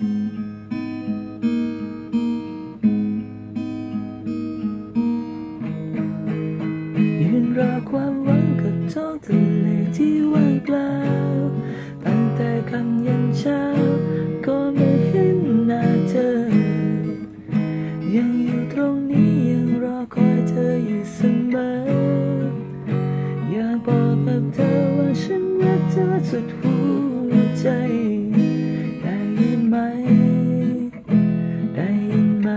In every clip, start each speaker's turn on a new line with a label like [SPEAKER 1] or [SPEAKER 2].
[SPEAKER 1] ยืนรอความหวังกับท้องทะเลที่ว่างเปล่า ตั้งแต่คำยันเช้า ก็ไม่เห็นหน้าเธอ ยังอยู่ตรงนี้ยังรอคอยเธออยู่เสมอ อยากบอกกับเธอว่าฉันรักเธอสุดหัวใจ ไหมได้ยินไหม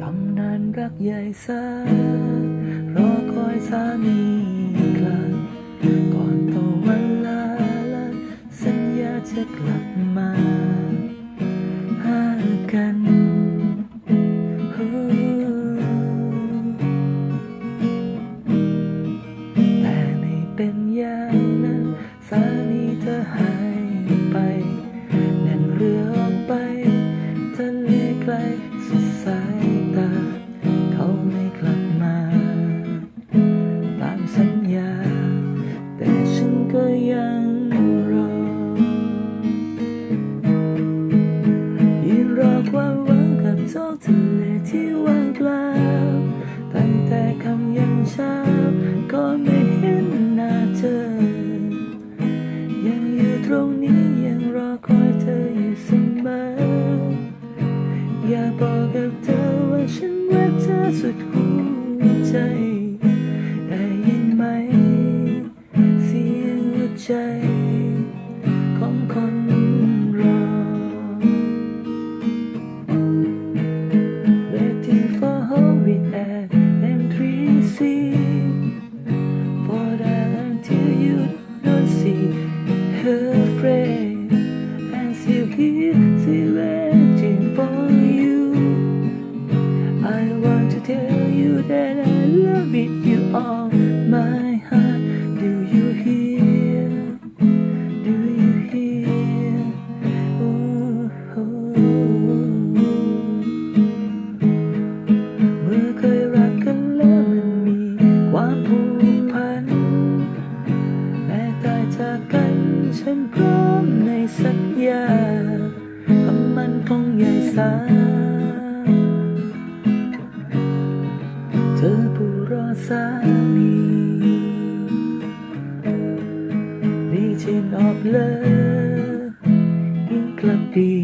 [SPEAKER 1] ต้องนานรักใหญ่สารอคอยสามีกลับก่อนต่อวันลาลาสัญญาจะกลับมา ไม่เป็นอ ตรงนี้ยังรอคอยเธออยู่เสมอ อยากบอกกับเธอว่าฉันรักเธอสุดหัวใจ ได้ยินไหม เสียงหัวใจ ของคนรอ Waiting for her with an could. มในสัญญาคำมันคงใหญ่สา เธอผู้รอสามีลีเชนออกเลยยิ่งกลับดี